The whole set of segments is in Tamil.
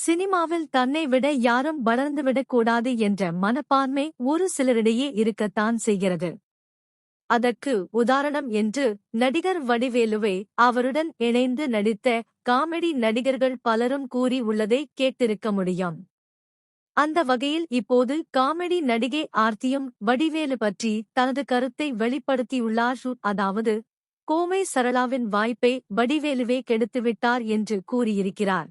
சினிமாவில் தன்னை விட யாரும் வளர்ந்துவிடக் கூடாது என்ற மனப்பான்மை ஒரு சிலரிடையே இருக்கத்தான் செய்கிறது. அதற்கு உதாரணம் என்று நடிகர் வடிவேலுவை அவருடன் இணைந்து நடித்த காமெடி நடிகர்கள் பலரும் கூறி உள்ளதை கேட்டிருக்க முடியும். அந்த வகையில் இப்போது காமெடி நடிகை ஆர்த்தியும் வடிவேலு பற்றி தனது கருத்தை வெளிப்படுத்தியுள்ளார். அதாவது கோவை சரளாவின் வாய்ப்பை வடிவேலுவே கெடுத்துவிட்டார் என்று கூறியிருக்கிறார்.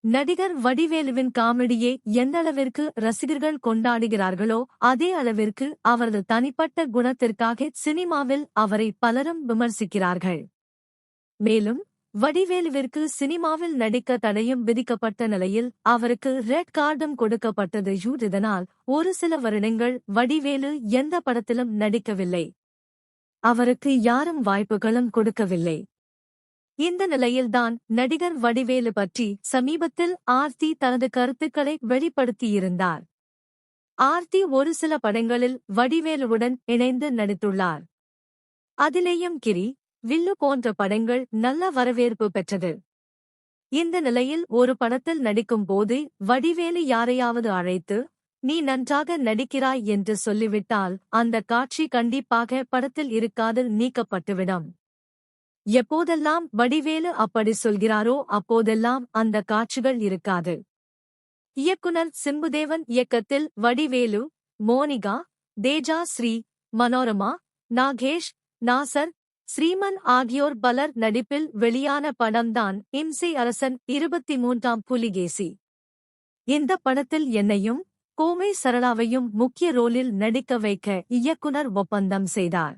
நடிகர் வடிவேலுவின் காமெடியை எந்தளவிற்கு ரசிகர்கள் கொண்டாடுகிறார்களோ அதே அளவிற்கு அவரது தனிப்பட்ட குணத்திற்காக சினிமாவில் அவரை பலரும் விமர்சிக்கிறார்கள். மேலும் வடிவேலுவிற்கு சினிமாவில் நடிக்க தடையும் விதிக்கப்பட்ட நிலையில் அவருக்கு ரெட் கார்டும் கொடுக்கப்பட்டது இதனால் ஒரு சில வருடங்கள் வடிவேலு எந்த படத்திலும் நடிக்கவில்லை. அவருக்கு யாரும் வாய்ப்புகளும் கொடுக்கவில்லை. இந்த நிலையில்தான் நடிகர் வடிவேலு பற்றி சமீபத்தில் ஆர்த்தி தனது கருத்துக்களை வெளிப்படுத்தியிருந்தார். ஆர்த்தி ஒரு சில படங்களில் வடிவேலுவுடன் இணைந்து நடித்துள்ளார். அதிலேயும் கிரி வில்லு போன்ற படங்கள் நல்ல வரவேற்பு பெற்றது. இந்த நிலையில் ஒரு படத்தில் நடிக்கும் போது வடிவேலு யாரையாவது அழைத்து நீ நன்றாக நடிக்கிறாய் என்று சொல்லிவிட்டால் அந்த காட்சி கண்டிப்பாக படத்தில் இருக்காது நீக்கப்பட்டுவிடும். எப்போதெல்லாம் வடிவேலு அப்படி சொல்கிறாரோ அப்போதெல்லாம் அந்த காட்சிகள் இருக்காது. இயக்குனர் சிம்புதேவன் இயக்கத்தில் வடிவேலு மோனிகா தேஜா ஸ்ரீ மனோரமா நாகேஷ் நாசர் ஸ்ரீமன் ஆகியோர் பலர் நடிப்பில் வெளியான படம்தான் இம்சை அரசன் இருபத்தி மூன்றாம் புலிகேசி. இந்த படத்தில் என்னையும் கோமை சரளாவையும் முக்கிய ரோலில் நடிக்க வைக்க இயக்குனர் ஒப்பந்தம் செய்தார்.